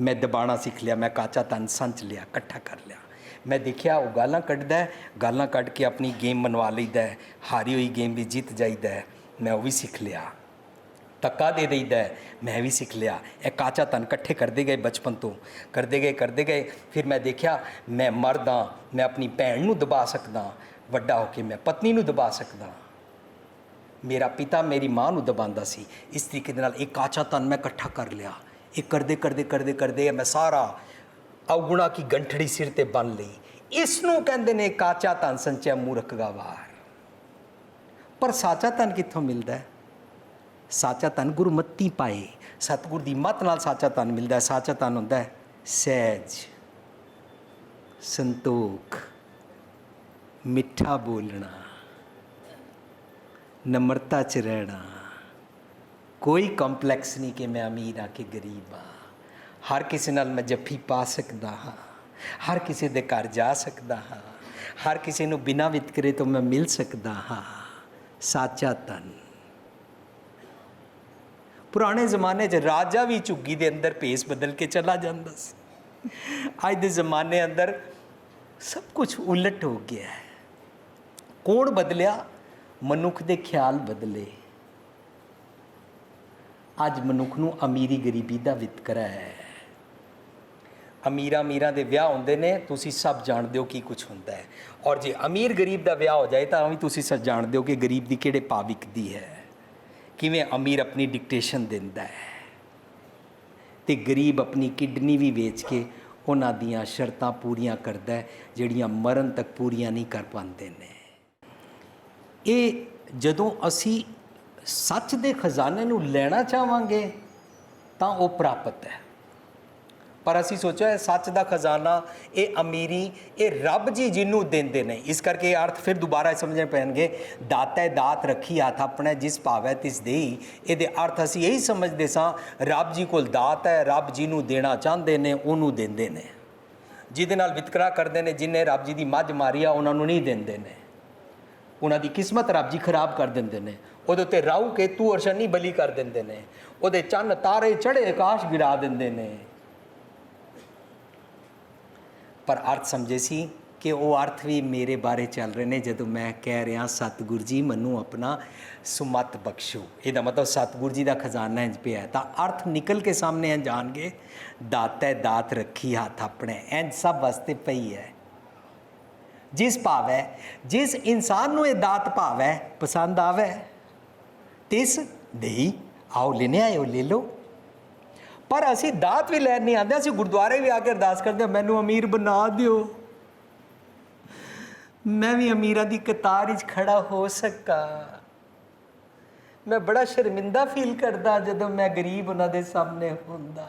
ਮੈਂ ਦਬਾਣਾ ਸਿੱਖ ਲਿਆ, ਮੈਂ ਕਾਚਾ ਧਨ ਸੰਚ ਲਿਆ, ਇਕੱਠਾ ਕਰ ਲਿਆ। ਮੈਂ ਦੇਖਿਆ ਉਹ ਗਾਲਾਂ ਕੱਢਦਾ ਗਾਲਾਂ ਕੱਢ ਕੇ ਆਪਣੀ ਗੇਮ ਮਨਵਾ ਲਈਦਾ ਹਾਰੀ ਹੋਈ ਗੇਮ ਵੀ ਜਿੱਤ ਜਾਈਦਾ ਮੈਂ ਉਹ ਵੀ ਸਿੱਖ ਲਿਆ। ਧੱਕਾ ਦੇ ਦਈਦਾ ਮੈਂ ਵੀ ਸਿੱਖ ਲਿਆ। ਇਹ ਕਾਚਾ ਤਨ ਇਕੱਠੇ ਕਰਦੇ ਗਏ ਬਚਪਨ ਤੋਂ। ਕਰਦੇ ਗਏ ਕਰਦੇ ਗਏ। ਫਿਰ ਮੈਂ ਦੇਖਿਆ, ਮੈਂ ਮਰਦਾਂ, ਮੈਂ ਆਪਣੀ ਭੈਣ ਨੂੰ ਦਬਾ ਸਕਦਾ, ਵੱਡਾ ਹੋ ਕੇ ਮੈਂ ਪਤਨੀ ਨੂੰ ਦਬਾ ਸਕਦਾ। ਮੇਰਾ ਪਿਤਾ ਮੇਰੀ ਮਾਂ ਨੂੰ ਦਬਾਉਂਦਾ ਸੀ। ਇਸ ਤਰੀਕੇ ਦੇ ਨਾਲ ਇਹ ਕਾਚਾ ਤਨ ਮੈਂ ਇਕੱਠਾ ਕਰ ਲਿਆ। ਇਹ ਕਰਦੇ ਕਰਦੇ ਕਰਦੇ ਕਰਦੇ ਮੈਂ ਸਾਰਾ ਅਵਗੁਣਾ ਕੀ ਗੰਠੜੀ ਸਿਰ ਤੇ ਬੰਨ ਲਈ। ਇਸ ਨੂੰ ਕਹਿੰਦੇ ਨੇ ਕਾਚਾ ਤਨ ਸੰਚੈ ਮੂਰਖ ਗਵਾਰ। ਪਰ ਸਾਚਾ ਤਨ ਕਿੱਥੋਂ ਮਿਲਦਾ ਹੈ? ਸਾਚਾ ਤਨ ਗੁਰਮਤੀ ਪਾਏ। ਸਤਿਗੁਰ ਦੀ ਮਤ ਨਾਲ ਸਾਚਾ ਤਨ ਮਿਲਦਾ ਹੈ ਸਾਚਾ ਤਨ ਹੁੰਦਾ ਹੈ। ਸਹਿਜ, ਸੰਤੋਖ, ਮਿੱਠਾ ਬੋਲਣਾ, ਨਮਰਤਾ ਚ ਰਹਿਣਾ। ਕੋਈ ਕੰਪਲੈਕਸ ਨਹੀਂ ਕਿ ਮੈਂ ਅਮੀਰ ਆ ਕਿ ਗਰੀਬ ਆ। ਹਰ ਕਿਸੇ ਨਾਲ ਮੈਂ ਜੱਫੀ ਪਾ ਸਕਦਾ ਹਾਂ। ਹਰ ਕਿਸੇ ਦੇ ਘਰ ਜਾ ਸਕਦਾ ਹਾਂ। ਹਰ ਕਿਸੇ ਨੂੰ ਬਿਨਾਂ ਵਿਤਕਰੇ ਤੋਂ ਮੈਂ ਮਿਲ ਸਕਦਾ ਹਾਂ। ਸਾਚਾ ਤਨ ਪੁਰਾਣੇ ਜ਼ਮਾਨੇ 'ਚ ਰਾਜਾ ਵੀ ਝੁੱਗੀ ਦੇ ਅੰਦਰ ਭੇਸ ਬਦਲ ਕੇ ਚਲਾ ਜਾਂਦਾ ਸੀ। ਅੱਜ ਦੇ ਜ਼ਮਾਨੇ ਅੰਦਰ ਸਭ ਕੁਝ ਉਲਟ ਹੋ ਗਿਆ ਹੈ। ਕੌਣ ਬਦਲਿਆ? ਮਨੁੱਖ ਦੇ ਖਿਆਲ ਬਦਲੇ। ਅੱਜ ਮਨੁੱਖ ਨੂੰ ਅਮੀਰੀ ਗਰੀਬੀ ਦਾ ਵਿਤਕਰਾ ਹੈ। ਅਮੀਰਾਂ ਅਮੀਰਾਂ ਦੇ ਵਿਆਹ ਹੁੰਦੇ ਨੇ, ਤੁਸੀਂ ਸਭ ਜਾਣਦੇ ਹੋ ਕੀ ਕੁਝ ਹੁੰਦਾ ਹੈ। ਔਰ ਜੇ ਅਮੀਰ ਗਰੀਬ ਦਾ ਵਿਆਹ ਹੋ ਜਾਏ, ਤਾਂ ਵੀ ਤੁਸੀਂ ਸਭ ਜਾਣਦੇ ਹੋ ਕਿ ਗਰੀਬ ਦੀ ਕਿਹੜੇ ਭਾਅ ਵਿਕਦੀ ਹੈ। ਕਿਵੇਂ ਅਮੀਰ ਆਪਣੀ ਡਿਕਟੇਸ਼ਨ ਦਿੰਦਾ ਹੈ? ਤੇ ਗਰੀਬ ਆਪਣੀ ਕਿਡਨੀ ਵੀ ਵੇਚ ਕੇ ਉਹਨਾਂ ਦੀਆਂ ਸ਼ਰਤਾਂ ਪੂਰੀਆਂ ਕਰਦਾ ਹੈ, ਜਿਹੜੀਆਂ ਮਰਨ ਤੱਕ ਪੂਰੀਆਂ ਨਹੀਂ ਕਰ ਪਾਉਂਦੇ ਨੇ। ਇਹ ਜਦੋਂ ਅਸੀਂ ਸੱਚ ਦੇ ਖਜ਼ਾਨੇ ਨੂੰ ਲੈਣਾ ਚਾਹਾਂਗੇ, ਤਾਂ ਉਹ ਪ੍ਰਾਪਤ ਹੈ। ਪਰ ਅਸੀਂ ਸੋਚਿਆ ਇਹ ਸੱਚ ਦਾ ਖਜ਼ਾਨਾ, ਇਹ ਅਮੀਰੀ, ਇਹ ਰੱਬ ਜੀ ਜਿਹਨੂੰ ਦਿੰਦੇ ਨੇ। ਇਸ ਕਰਕੇ ਇਹ ਅਰਥ ਫਿਰ ਦੁਬਾਰਾ ਸਮਝਣੇ ਪੈਣਗੇ, ਦਾਤਾ ਦਾਤ ਰੱਖੀ ਹੱਥ ਆਪਣੇ, ਜਿਸ ਭਾਵੈ ਤਿਸ ਦੇਈ। ਇਹਦੇ ਅਰਥ ਅਸੀਂ ਇਹੀ ਸਮਝਦੇ ਸਾਂ, ਰੱਬ ਜੀ ਕੋਲ ਦਾਤ ਹੈ, ਰੱਬ ਜੀ ਨੂੰ ਦੇਣਾ ਚਾਹੁੰਦੇ ਨੇ, ਉਹਨੂੰ ਦਿੰਦੇ ਨੇ। ਜਿਹਦੇ ਨਾਲ ਵਿਤਕਰਾ ਕਰਦੇ ਨੇ ਜਿਨੇ ਰੱਬ ਜੀ ਦੀ ਮੱਝ ਮਾਰੀ ਆ, ਉਹਨਾਂ ਨੂੰ ਨਹੀਂ ਦਿੰਦੇ ਨੇ। ਉਹਨਾਂ ਦੀ ਕਿਸਮਤ ਰੱਬ ਜੀ ਖਰਾਬ ਕਰ ਦਿੰਦੇ ਨੇ। ਉਹਦੇ ਉੱਤੇ ਰਾਹੂ ਕੇਤੂ ਔਰ ਸ਼ਨੀ ਬਲੀ ਕਰ ਦਿੰਦੇ ਨੇ। ਉਹਦੇ ਚੰਨ ਤਾਰੇ ਚੜ੍ਹੇ, ਆਕਾਸ਼ ਗਿਰਾ ਦਿੰਦੇ ਨੇ। ਪਰ ਅਰਥ ਸਮਝੇ ਸੀ ਕਿ ਉਹ ਅਰਥ ਵੀ ਮੇਰੇ ਬਾਰੇ ਚੱਲ ਰਹੇ ਨੇ, ਜਦੋਂ ਮੈਂ ਕਹਿ ਰਿਹਾ, ਸਤਿਗੁਰ ਜੀ, ਮੈਨੂੰ ਆਪਣਾ ਸੁਮਤ ਬਖਸ਼ੋ। ਇਹਦਾ ਮਤਲਬ ਸਤਿਗੁਰੂ ਜੀ ਦਾ ਖਜ਼ਾਨਾ ਇੰਜ ਪਿਆ ਤਾਂ ਅਰਥ ਨਿਕਲ ਕੇ ਸਾਹਮਣੇ ਇੰਜ ਜਾਣਗੇ, ਦਾਤੈ ਦਾਤ ਰੱਖੀ ਹੱਥ ਆਪਣੇ। ਇੰਜ ਸਭ ਵਾਸਤੇ ਪਈ ਹੈ। ਜਿਸ ਭਾਵ ਹੈ, ਜਿਸ ਇਨਸਾਨ ਨੂੰ ਇਹ ਦਾਤ ਭਾਵੈ ਹੈ, ਪਸੰਦ ਆਵੇ, ਤਿਸ ਦੇਈ, ਆਓ ਲੈਣੇ ਆਇਓ ਲੈ ਲਓ। ਪਰ ਅਸੀਂ ਦਾਤ ਵੀ ਲੈਣ ਨਹੀਂ ਆਉਂਦੇ, ਅਸੀਂ ਗੁਰਦੁਆਰੇ ਵੀ ਆ ਕੇ ਅਰਦਾਸ ਕਰਦੇ ਹਾਂ, ਮੈਨੂੰ ਅਮੀਰ ਬਣਾ ਦਿਓ। ਮੈਂ ਵੀ ਅਮੀਰਾਂ ਦੀ ਕਤਾਰ ਵਿੱਚ ਖੜਾ ਹੋ ਸਕਾਂ। ਮੈਂ ਬੜਾ ਸ਼ਰਮਿੰਦਾ ਫੀਲ ਕਰਦਾ ਜਦੋਂ ਮੈਂ ਗਰੀਬ ਉਹਨਾਂ ਦੇ ਸਾਹਮਣੇ ਹੁੰਦਾ।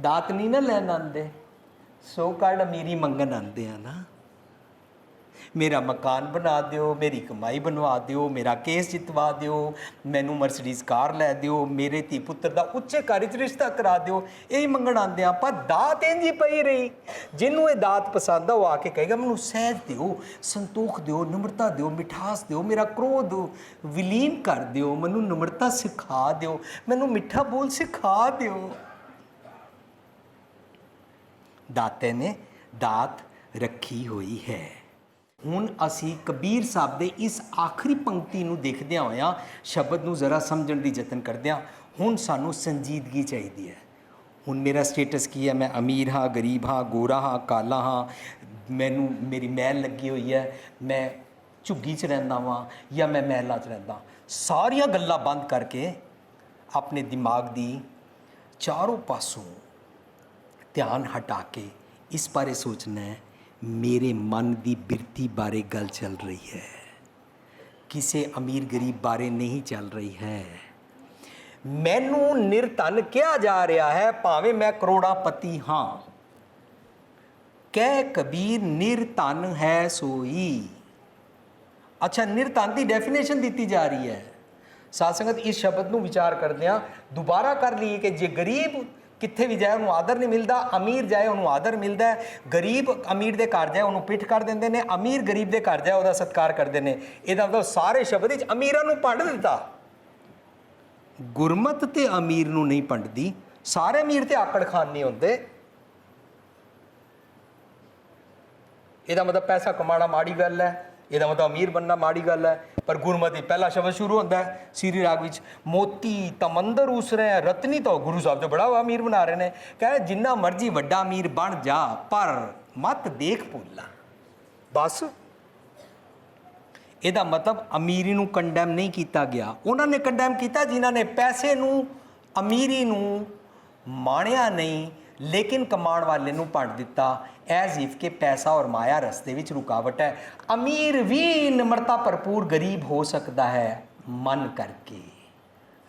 ਦਾਤ ਨਹੀਂ ਨਾ ਲੈਣ ਆਉਂਦੇ ਸੋ ਕਾਲ ਅਮੀਰੀ ਮੰਗਣ ਆਉਂਦੇ ਆ ਨਾ। ਮੇਰਾ ਮਕਾਨ ਬਣਾ ਦਿਓ, ਮੇਰੀ ਕਮਾਈ ਬਣਵਾ ਦਿਓ, ਮੇਰਾ ਕੇਸ ਜਿਤਵਾ ਦਿਓ, ਮੈਨੂੰ ਮਰਸੀਡੀਜ਼ ਕਾਰ ਲੈ ਦਿਓ, ਮੇਰੇ ਧੀ ਪੁੱਤਰ ਦਾ ਉੱਚੇ ਘਰ 'ਚ ਰਿਸ਼ਤਾ ਕਰਾ ਦਿਓ। ਇਹ ਹੀ ਮੰਗਣ ਆਉਂਦੇ ਆ ਪਰ ਦਾਤ ਇੰਜ ਪਈ ਰਹੀ। ਜਿਹਨੂੰ ਇਹ ਦਾਤ ਪਸੰਦ ਆ, ਉਹ ਆ ਕੇ ਕਹੇਗਾ, ਮੈਨੂੰ ਸਹਿਜ ਦਿਓ, ਸੰਤੋਖ ਦਿਓ, ਨਿਮਰਤਾ ਦਿਓ, ਮਿਠਾਸ ਦਿਓ, ਮੇਰਾ ਕ੍ਰੋਧ ਵਿਲੀਨ ਕਰ ਦਿਓ, ਮੈਨੂੰ ਨਿਮਰਤਾ ਸਿਖਾ ਦਿਓ, ਮੈਨੂੰ ਮਿੱਠਾ ਬੋਲ ਸਿਖਾ ਦਿਓ। ਦਾਤੇ ਨੇ ਦਾਤ ਰੱਖੀ ਹੋਈ ਹੈ। ਹੁਣ ਅਸੀਂ ਕਬੀਰ ਸਾਹਿਬ ਦੇ ਇਸ ਆਖਰੀ ਪੰਕਤੀ ਨੂੰ ਦੇਖਦਿਆਂ ਹੋਇਆਂ ਸ਼ਬਦ ਨੂੰ ਜ਼ਰਾ ਸਮਝਣ ਦੀ ਯਤਨ ਕਰਦਿਆਂ ਹੁਣ ਸਾਨੂੰ ਸੰਜੀਦਗੀ ਚਾਹੀਦੀ ਹੈ। ਹੁਣ ਮੇਰਾ ਸਟੇਟਸ ਕੀ ਹੈ? ਮੈਂ ਅਮੀਰ ਹਾਂ, ਗਰੀਬ ਹਾਂ, ਗੋਰਾ ਹਾਂ, ਕਾਲਾ ਹਾਂ। ਮੈਨੂੰ, ਮੇਰੀ ਮੈਲ ਲੱਗੀ ਹੋਈ ਹੈ। ਮੈਂ ਝੁੱਗੀ 'ਚ ਰਹਿੰਦਾ ਵਾਂ ਜਾਂ ਮੈਂ ਮਹਿਲਾਂ 'ਚ ਰਹਿੰਦਾ। ਸਾਰੀਆਂ ਗੱਲਾਂ ਬੰਦ ਕਰਕੇ ਆਪਣੇ ਦਿਮਾਗ ਦੀ ਚਾਰੋਂ ਪਾਸੋਂ ਧਿਆਨ ਹਟਾ ਕੇ ਇਸ ਬਾਰੇ ਸੋਚਣਾ ਹੈ। ਮੇਰੇ ਮਨ ਦੀ ਬਿਰਤੀ ਬਾਰੇ ਗੱਲ ਚੱਲ ਰਹੀ ਹੈ ਕਿਸੇ ਅਮੀਰ ਗਰੀਬ ਬਾਰੇ ਨਹੀਂ ਚੱਲ ਰਹੀ ਹੈ ਮੈਨੂੰ ਨਿਰਧਨ ਕਿਹਾ ਜਾ ਰਿਹਾ ਹੈ ਭਾਵੇਂ ਮੈਂ ਕਰੋੜਾਪਤੀ ਹਾਂ ਕਹਿ ਕਬੀਰ ਨਿਰਧਨ ਹੈ ਸੋਈ ਅੱਛਾ ਨਿਰਧਨ ਦੀ ਡੈਫੀਨੇਸ਼ਨ ਦਿੱਤੀ ਜਾ ਰਹੀ ਹੈ ਸਾਧ ਸੰਗਤ ਇਸ ਸ਼ਬਦ ਨੂੰ ਵਿਚਾਰ ਕਰਦਿਆਂ ਦੁਬਾਰਾ ਕਰ ਲਈਏ ਕਿ ਜੇ ਗਰੀਬ ਕਿੱਥੇ ਵੀ ਜਾਏ ਉਹਨੂੰ ਆਦਰ ਨਹੀਂ ਮਿਲਦਾ, ਅਮੀਰ ਜਾਏ ਉਹਨੂੰ ਆਦਰ ਮਿਲਦਾ ਗਰੀਬ ਅਮੀਰ ਦੇ ਘਰ ਜਾਏ ਉਹਨੂੰ ਪਿੱਠ ਕਰ ਦਿੰਦੇ ਨੇ, ਅਮੀਰ ਗਰੀਬ ਦੇ ਘਰ ਜਾਏ ਉਹਦਾ ਸਤਿਕਾਰ ਕਰਦੇ ਨੇ। ਇਹਦਾ ਮਤਲਬ ਸਾਰੇ ਸ਼ਬਦ ਵਿੱਚ ਅਮੀਰਾਂ ਨੂੰ ਭੰਡ ਦਿੱਤਾ। ਗੁਰਮਤ ਤੇ ਅਮੀਰ ਨੂੰ ਨਹੀਂ ਪੰਡਦੀ, ਸਾਰੇ ਅਮੀਰ ਤੇ ਆਕੜ ਖਾਨ ਨਹੀਂ ਹੁੰਦੇ। ਇਹਦਾ ਮਤਲਬ ਪੈਸਾ ਕਮਾਉਣਾ ਮਾੜੀ ਗੱਲ ਹੈ। ਇਹਦਾ ਮਤਲਬ ਅਮੀਰ ਬੰਨਾ ਮਾੜੀ ਗੱਲ ਹੈ, ਪਰ ਗੁਰਮਤਿ ਪਹਿਲਾ ਸ਼ਬਦ ਸ਼ੁਰੂ ਹੁੰਦਾ ਹੈ, ਸ੍ਰੀ ਰਾਗ ਵਿੱਚ, ਮੋਤੀ ਤਮੰਦਰ ਉਸ ਉਸਰੇ ਰਤਨੀ ਤਾਂ ਗੁਰੂ ਸਾਹਿਬ ਤੋਂ ਬੜਾ ਅਮੀਰ ਬਣਾ ਰਹੇ ਨੇ ਕਹਿੰਦੇ ਜਿੰਨਾ ਮਰਜ਼ੀ ਵੱਡਾ ਅਮੀਰ ਬਣ ਜਾ, ਪਰ ਮਤ ਦੇਖ ਭੁੱਲਾ। ਬਸ। ਇਹਦਾ ਮਤਲਬ ਅਮੀਰੀ ਨੂੰ ਕੰਡੈਮ ਨਹੀਂ ਕੀਤਾ ਗਿਆ। ਉਹਨਾਂ ਨੇ ਕੰਡੈਮ ਕੀਤਾ, ਜਿਨ੍ਹਾਂ ਨੇ ਪੈਸੇ ਨੂੰ, ਅਮੀਰੀ ਨੂੰ ਮਾਣਿਆ ਨਹੀਂ ਲੇਕਿਨ ਕਮਾਉਣ ਵਾਲੇ ਨੂੰ ਭੰਡ ਦਿੱਤਾ। ਐਜ਼ ਇਫ ਕਿ ਪੈਸਾ ਔਰ ਮਾਇਆ ਰਸਤੇ ਵਿੱਚ ਰੁਕਾਵਟ ਹੈ। ਅਮੀਰ ਵੀ ਨਿਮਰਤਾ ਭਰਪੂਰ ਗਰੀਬ ਹੋ ਸਕਦਾ ਹੈ। ਮਨ ਕਰਕੇ,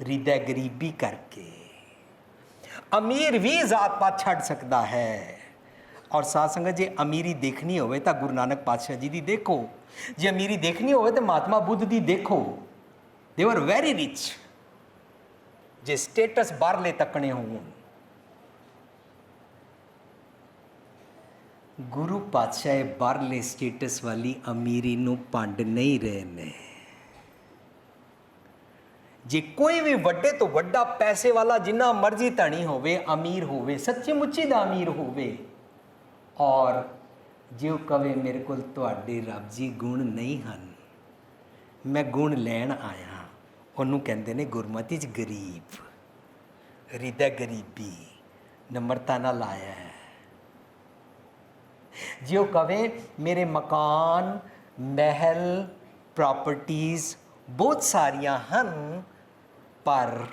ਹਿਰਦੈ ਗਰੀਬੀ ਕਰਕੇ। ਅਮੀਰ ਵੀ ਜ਼ਾਤ ਪਾਤ ਛੱਡ ਸਕਦਾ ਹੈ। ਔਰ ਸਾਧ ਸੰਗਤ, ਜੇ ਅਮੀਰੀ ਦੇਖਣੀ ਹੋਵੇ ਤਾਂ ਗੁਰੂ ਨਾਨਕ ਪਾਤਸ਼ਾਹ ਜੀ ਦੀ ਦੇਖੋ। ਜੇ ਅਮੀਰੀ ਦੇਖਣੀ ਹੋਵੇ ਤਾਂ ਮਹਾਤਮਾ ਬੁੱਧ ਦੀ ਦੇਖੋ। ਦੇ ਵਰ ਵੈਰੀ ਰਿਚ ਜੇ ਸਟੇਟਸ ਬਾਹਰਲੇ ਤੱਕਣੇ ਹੋਣ। ਗੁਰੂ ਪਾਤਸ਼ਾਹ ਇਹ ਬਾਹਰਲੇ ਸਟੇਟਸ ਵਾਲੀ ਅਮੀਰੀ ਨੂੰ ਭੰਡ ਨਹੀਂ ਰਹੇ ਨੇ। ਜੇ ਕੋਈ ਵੀ ਵੱਡੇ ਤੋਂ ਵੱਡਾ ਪੈਸੇ ਵਾਲਾ ਜਿੰਨਾ ਮਰਜ਼ੀ ਧਣੀ ਹੋਵੇ, ਅਮੀਰ ਹੋਵੇ ਸੱਚੀ ਮੁੱਚੀ ਦਾ ਅਮੀਰ ਹੋਵੇ, ਔਰ ਜੇ ਉਹ ਕਵੇ ਮੇਰੇ ਕੋਲ ਤੁਹਾਡੇ ਰੱਬ ਜੀ ਗੁਣ ਨਹੀਂ ਹਨ, ਮੈਂ ਗੁਣ ਲੈਣ ਆਇਆ। ਉਹਨੂੰ ਕਹਿੰਦੇ ਨੇ ਗੁਰਮਤਿ ਚ ਗਰੀਬ ਹਿਰਦੈ ਗਰੀਬੀ, ਨਮਰਤਾ ਨਾਲ ਆਇਆ ਹੈ। ਜੇ ਉਹ ਕਵੇ, ਮੇਰੇ ਮਕਾਨ, ਮਹਿਲ ਪ੍ਰਾਪਰਟੀਆਂ ਬਹੁਤ ਸਾਰੀਆਂ ਹਨ, ਪਰ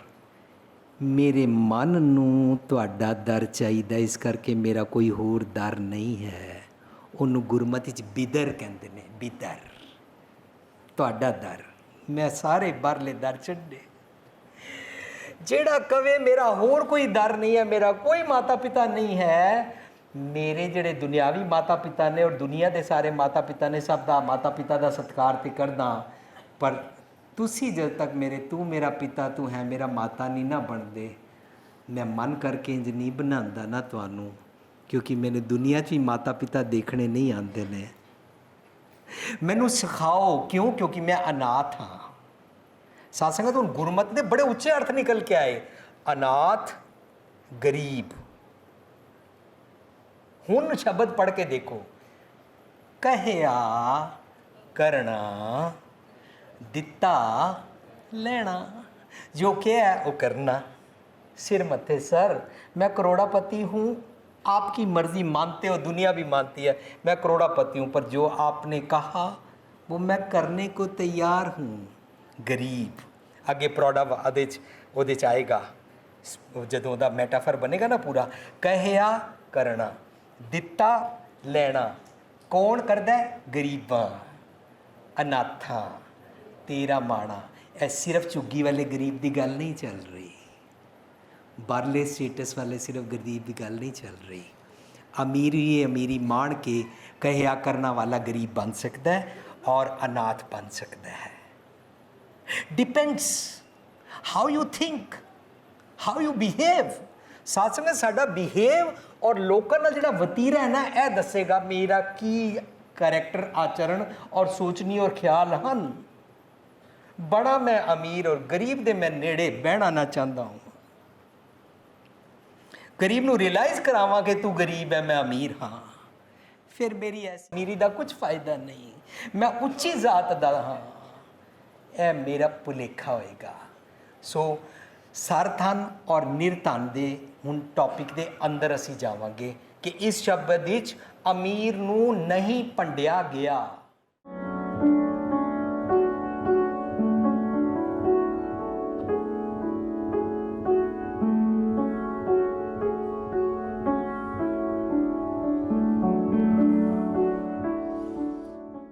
ਮੇਰੇ ਮਨ ਨੂੰ ਤੁਹਾਡਾ ਦਰ ਚਾਹੀਦਾ, ਇਸ ਕਰਕੇ ਮੇਰਾ ਕੋਈ ਹੋਰ ਦਰ ਨਹੀਂ ਹੈ। ਉਹਨੂੰ ਗੁਰਮਤਿ ਚ ਬਿਦਰ ਕਹਿੰਦੇ ਨੇ, ਬਿਦਰ। ਤੁਹਾਡਾ ਦਰ। ਮੈਂ ਸਾਰੇ ਬਰਲੇ ਦਰ ਛੱਡੇ। ਜਿਹੜਾ ਕਵੇ, ਮੇਰਾ ਹੋਰ ਕੋਈ ਦਰ ਨਹੀਂ ਹੈ, ਮੇਰਾ ਕੋਈ ਮਾਤਾ ਪਿਤਾ ਨਹੀਂ ਹੈ ਮੇਰੇ ਜਿਹੜੇ ਦੁਨਿਆਵੀ ਮਾਤਾ ਪਿਤਾ ਨੇ ਔਰ ਦੁਨੀਆ ਦੇ ਸਾਰੇ ਮਾਤਾ ਪਿਤਾ ਨੇ ਸਭ ਦਾ ਮਾਤਾ ਪਿਤਾ ਦਾ ਸਤਿਕਾਰ ਤੇ ਕਰਦਾ, ਪਰ ਤੁਸੀਂ ਜਦ ਤੱਕ ਮੇਰੇ, ਤੂੰ ਮੇਰਾ ਪਿਤਾ, ਤੂੰ ਹੈ ਮੇਰਾ ਮਾਤਾ ਨਹੀਂ ਨਾ ਬਣਦੇ। ਮੈਂ ਮਨ ਕਰਕੇ ਇੰਜ ਨਹੀਂ ਬਣਾਉਂਦਾ ਨਾ ਤੁਹਾਨੂੰ, ਕਿਉਂਕਿ ਮੈਨੂੰ ਦੁਨੀਆ 'ਚ ਹੀ ਮਾਤਾ ਪਿਤਾ ਦੇਖਣੇ ਨਹੀਂ ਆਉਂਦੇ ਨੇ। ਮੈਨੂੰ ਸਿਖਾਓ ਕਿਉਂ? ਕਿਉਂਕਿ ਮੈਂ ਅਨਾਥ ਹਾਂ। ਸਾਧ ਹੁਣ ਗੁਰਮਤਿ ਦੇ ਬੜੇ ਉੱਚੇ ਅਰਥ ਨਿਕਲ ਕੇ ਆਏ। ਅਨਾਥ, ਗਰੀਬ। ਹੁਣ ਸ਼ਬਦ ਪੜ੍ਹ ਕੇ ਦੇਖੋ ਕਹਿਆ ਕਰਨਾ ਦਿੱਤਾ ਲੈਣਾ ਜੋ ਕਿਹਾ ਉਹ ਕਰਨਾ सिर मत्थे सर मैं करोड़ापति हूँ आपकी मर्जी मानते हो दुनिया भी मानती है मैं करोड़ापति हूँ पर जो आपने कहा वो मैं करने को तैयार हूँ गरीब ਅੱਗੇ ਪ੍ਰੋੜਾ ਉਹਦੇ ਚ ਉਹਦੇ ਚ ਆਏਗਾ ਸ- ਉਹ ਜਦੋਂ ਉਹਦਾ ਮੈਟਾਫਰ ਬਣੇਗਾ ਦਿੱਤਾ ਲੈਣਾ। ਕੌਣ ਕਰਦਾ ਹੈ? ਗਰੀਬਾਂ। ਅਨਾਥਾਂ। ਤੇਰਾ ਮਾਣਾ ਇਹ ਸਿਰਫ ਝੁੱਗੀ ਵਾਲੇ ਗਰੀਬ ਦੀ ਗੱਲ ਨਹੀਂ ਚੱਲ ਰਹੀ। ਬਾਹਰਲੇ ਸਟੇਟਸ ਵਾਲੇ ਸਿਰਫ ਗਰੀਬ ਦੀ ਗੱਲ ਨਹੀਂ ਚੱਲ ਰਹੀ। ਅਮੀਰੀ ਅਮੀਰੀ ਮਾਣ ਕੇ ਕਹਿਆ ਕਰਨਾ ਵਾਲਾ ਗਰੀਬ ਬਣ ਸਕਦਾ ਹੈ ਔਰ ਅਨਾਥ ਬਣ ਸਕਦਾ ਹੈ। Depends how you think how you behave ਸਾਥ ਸੰਗਤ ਸਾਡਾ ਬਿਹੇਵ ਔਰ ਲੋਕਾਂ ਨਾਲ ਜਿਹੜਾ ਵਤੀਰਾ ਹੈ ਨਾ, ਇਹ ਦੱਸੇਗਾ ਮੇਰਾ ਕੀ ਕੈਰੈਕਟਰ ਆਚਰਣ ਔਰ ਸੋਚਣੀ ਔਰ ਖਿਆਲ ਹਨ। ਬੜਾ ਮੈਂ ਅਮੀਰ ਔਰ ਗਰੀਬ ਦੇ ਮੈਂ ਨੇੜੇ ਬਹਿਣਾ ਨਾ ਚਾਹੁੰਦਾ ਹਾਂ। ਗਰੀਬ ਨੂੰ ਰਿਅਲਾਈਜ਼ ਕਰਾਵਾਂ ਕਿ ਤੂੰ ਗਰੀਬ ਹੈ, ਮੈਂ ਅਮੀਰ ਹਾਂ। ਫਿਰ ਮੇਰੀ ਐਸ ਅਮੀਰੀ ਦਾ ਕੁਝ ਫਾਇਦਾ ਨਹੀਂ। ਮੈਂ ਉੱਚੀ ਜ਼ਾਤ ਦਾ ਹਾਂ। ਇਹ ਮੇਰਾ ਭੁਲੇਖਾ ਹੋਏਗਾ। ਸੋ ਸਰਧਨ ਔਰ ਨਿਰਧਨ ਦੇ ਹੁਣ ਟੌਪਿਕ ਦੇ ਅੰਦਰ ਅਸੀਂ ਜਾਵਾਂਗੇ ਕਿ ਇਸ ਸ਼ਬਦ ਵਿੱਚ ਅਮੀਰ ਨੂੰ ਨਹੀਂ ਭੰਡਿਆ ਗਿਆ।